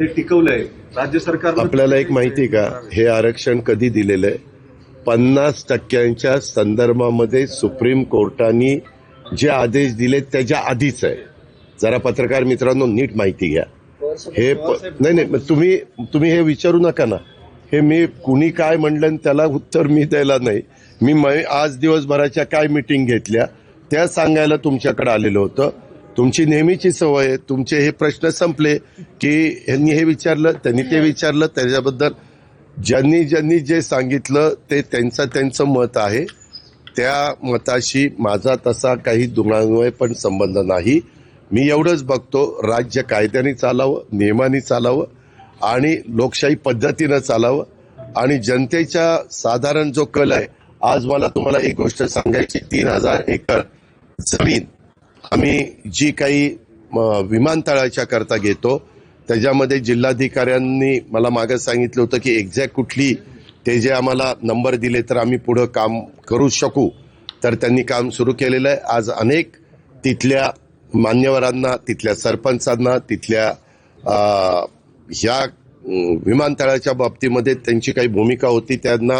ते टिकवलंय. राज्य सरकार आपल्याला एक माहिती आहे का? हे आरक्षण कधी दिलेलं आहे पन्नास टक्क्यांच्या संदर्भामध्ये सुप्रीम कोर्टाने जे आदेश दिले त्याच्या आधीच आहे. जरा पत्रकार मित्रांनो नीट माहिती घ्या. हे नाही नाही तुम्ही तुम्ही हे विचारू नका ना. हे मी कुणी काय म्हणलं आणि त्याला उत्तर मी द्यायला नाही. मी आज दिवसभराच्या काय मिटिंग घेतल्या त्या सांगायला तुमच्याकडे आलेलं होतं. तुमची नेहमीची सवय आहे. तुमचे हे प्रश्न संपले की यांनी हे विचारलं त्यांनी ते विचारलं त्याच्याबद्दल ज्यांनी ज्यांनी जे सांगितलं ते त्यांचं त्यांचं मत आहे. त्या मताशी माझा तसा काही दुरान्वय पण संबंध नाही. मी एवढंच बघतो राज्य कायद्याने चालावं नियमाने चालावं आणि लोकशाही पद्धतीनं चालावं आणि जनतेच्या साधारण जो कल आहे आज मला तुम्हाला एक गोष्ट सांगायची तीन हजार एकर जमीन आम्ही जी काही म, विमानतळाच्या करता घेतो त्याच्यामध्ये जिल्हाधिकाऱ्यांनी मला मागे सांगितलं होतं की एक्झॅक्ट कुठली ते जे आम्हाला नंबर दिले तर आम्ही पुढं काम करू शकू. तर त्यांनी काम सुरू केलेलं आहे. आज अनेक तिथल्या मान्यवरांना तिथल्या सरपंचांना तिथल्या ह्या विमानतळाच्या बाबतीमध्ये त्यांची काही भूमिका होती त्यांना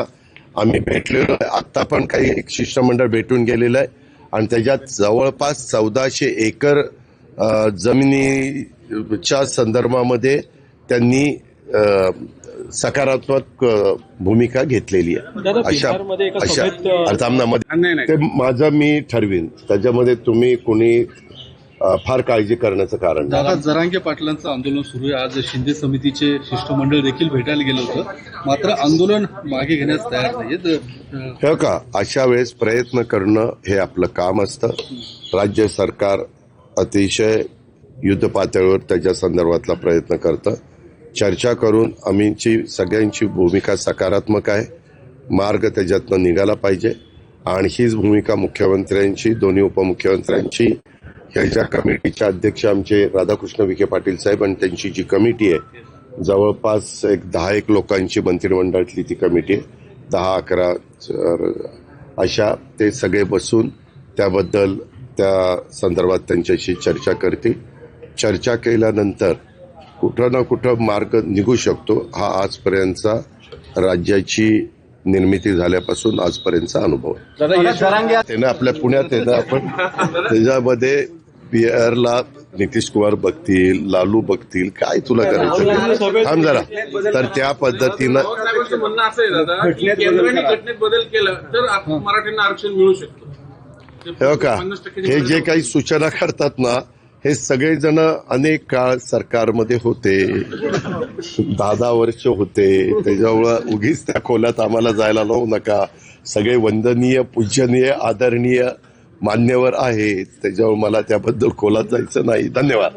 आम्ही भेटलेलो आहे. आत्ता पण काही एक शिष्टमंडळ भेटून गेलेलं आहे. आणि त्याच्यात जवळपास चौदाशे एकर जमिनीच्या संदर्भामध्ये त्यांनी सकारात्मक भूमिका घेतलेली आहे. अशा अशा अर्थामध्ये ते माझं मी ठरवीन. त्याच्यामध्ये तुम्ही कोणी फार काळजी करण्याचं कारण नाही. दादा जरांगे पाटलांचं आंदोलन सुरू आहे. आज शिंदे समितीचे शिष्टमंडळ देखील भेटायला गेलं होतं. मात्र आंदोलन मागे घेण्यास तयार नाहीये. हे का अशा वेळेस प्रयत्न करणं हे आपलं काम असतं. राज्य सरकार अतिशय युद्ध पातळीवर त्याच्या संदर्भातला प्रयत्न करतं. चर्चा करून आम्हीची सगळ्यांची भूमिका सकारात्मक आहे. मार्ग त्याच्यातनं निघाला पाहिजे. आणि हीच भूमिका मुख्यमंत्र्यांची दोन्ही उपमुख्यमंत्र्यांची ह्याच्या कमिटीचे अध्यक्ष आमचे राधाकृष्ण विखे पाटील साहेब आणि त्यांची जी कमिटी आहे जवळपास एक दहा एक लोकांची मंत्रिमंडळातली ती कमिटी आहे. दहा अकरा अशा ते सगळे बसून त्याबद्दल त्या संदर्भात त्यांच्याशी चर्चा करतील. चर्चा केल्यानंतर कुठं ना कुठं मार्ग निघू शकतो हा आजपर्यंतचा राज्याची निर्मिती झाल्यापासून आजपर्यंतचा अनुभव त्यानं आपल्या पुण्यात ना आपण त्याच्यामध्ये बिहारला नितीश कुमार बघतील लालू बघतील काय तुला करायचं? थांब जरा. तर त्या पद्धतीनं बदल केला तर आप- मराठ्यांना आरक्षण मिळू शकतं. हे का? हे जे काही सूचना करतात ना हे सगळेजण अनेक काळ सरकारमध्ये होते. दहा दहा वर्ष होते. त्याच्यामुळं उगीच त्या खोल्यात आम्हाला जायला लावू नका. सगळे वंदनीय पूजनीय आदरणीय मान्यवर आहेत. त्याच्यावर मला त्याबद्दल खोलात जायचं नाही. धन्यवाद.